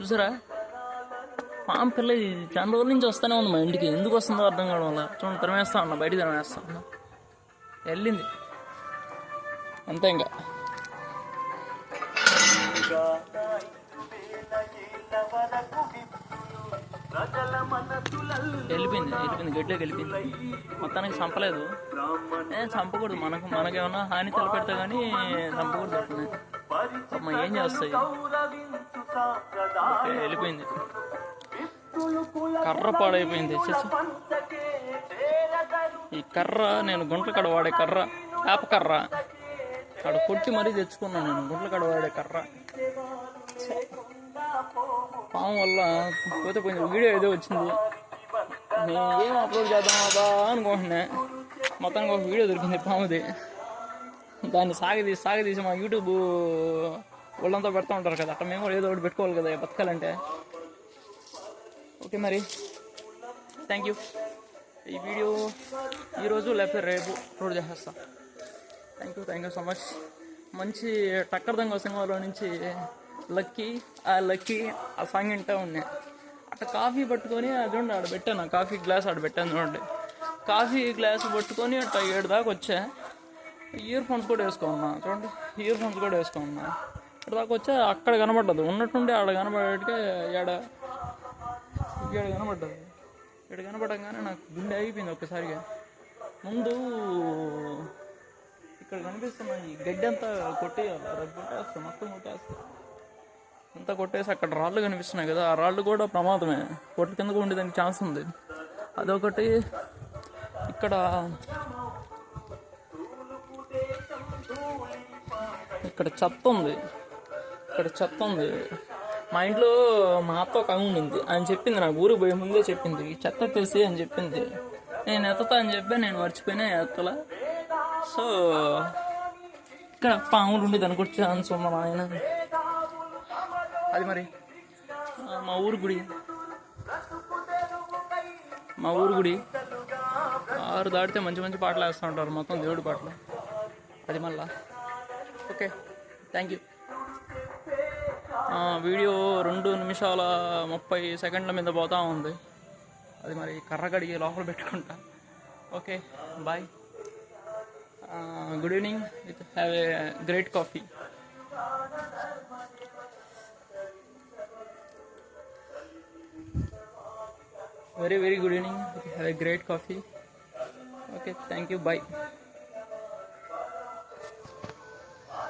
చూసారా? పాము పిల్ల ఇది చాలా రోజుల నుంచి వస్తూనే ఉంది మా ఇంటికి. ఎందుకు వస్తుందో అర్థం కావడం వల్ల. చూడండి తరమేస్తా ఉన్నా బయటికి తరమేస్తా ఉన్నా. వెళ్ళింది. అంతే ఇంకా. వెళ్ళిపోయింది వెళ్ళిపోయింది గడ్డిలోకి వెళ్ళిపోయింది. మొత్తానికి చంపలేదు. ఏ చంపకూడదు. మనకు మనకేమన్నా హాని తలపెడతా కానీ చంపకూడదు అట్లనే. ఏం చేస్తాయి? వెళ్ళిపోయింది. కర్ర పాడైపోయింది ఈ కర్ర నేను గుంట్ల కడ వాడే కర్ర వేప కర్ర. అక్కడ కొట్టి మరీ తెచ్చుకున్నాను నేను గుంట్ల కడ వాడే కర్ర. పాము వల్ల పోతే కొంచెం వీడియో ఏదో వచ్చింది. నేను ఏం అప్లోడ్ చేద్దాం అదా అనుకుంటున్నా. మొత్తానికి ఒక వీడియో దొరికింది పాముది. దాన్ని సాగదీసి సాగదీసి మా యూట్యూబ్ వాళ్ళంతా పెడతా ఉంటారు కదా అట్లా మేము కూడా ఏదో ఒకటి పెట్టుకోవాలి కదా బతకాలంటే. ఓకే మరి. థ్యాంక్ యూ ఈ వీడియో ఈరోజు లేకపోతే రేపు అప్లోడ్ చేసేస్తా. Thank you thank you so much మంచి టక్కర్ దంగ సినిమాలో నుంచి లక్కీ ఆ లక్కీ ఆ సాంగ్ వింటూ ఉన్నాయి అట్లా కాఫీ పట్టుకొని అది చూడండి ఆడ పెట్టాను. కాఫీ గ్లాస్ ఆడ పెట్టాను చూడండి. కాఫీ గ్లాస్ పట్టుకొని అట్లా ఏడు దాకా వచ్చా. ఇయర్ ఫోన్స్ కూడా వేసుకున్నా చూడండి ఇయర్ ఫోన్స్ కూడా వేసుకున్నా ఇక్కడ దాకా వచ్చి అక్కడ కనబడ్డదు. ఉన్నట్టుండి ఆడ కనబడేటికే ఏడ ఇక్కడ కనబడ్డదు. ఇక్కడ కనబడంగానే నాకు గుండె అయిపోయింది ఒక్కసారిగా. ముందు ఇక్కడ కనిపిస్తున్న ఈ గడ్డి అంతా కొట్టేయాలి. అది కొట్టేస్తా మొత్తం కొట్టేస్తా. అంతా కొట్టేసి అక్కడ రాళ్ళు కనిపిస్తున్నాయి కదా ఆ రాళ్ళు కూడా ప్రమాదమే. కొట్ల కిందకు ఉండేదానికి ఛాన్స్ ఉంది. అదొకటి. ఇక్కడ ఇక్కడ చెత్త ఉంది. ఇక్కడ చెత్త ఉంది. మా ఇంట్లో మా అత్త ఒక ఉండింది. ఆయన చెప్పింది నాకు ఊరికి పోయే ముందే చెప్పింది. చెత్త తెలిసి అని చెప్పింది. నేను ఎత్తుతా అని చెప్పి నేను మర్చిపోయినా ఎత్తలా. సో ఇక్కడ పాములు ఉండేది అనుకో ఛాన్స్ మా ఆయన అది మరి? మా ఊరు గుడి. మా ఊరు గుడి. ఆరు దాటితే మంచి మంచి పాటలు వేస్తూ ఉంటారు. మొత్తం దేవుడి పాటలు. అది మళ్ళా. ఓకే. థ్యాంక్ యూ వీడియో రెండు నిమిషాల ముప్పై సెకండ్ల మీద పోతా ఉంది. అది మరి కర్ర కడిగి లోపల పెట్టుకుంటా. Okay bye. Good evening with have a great coffee. Very very good evening have a great coffee. Okay thank you bye.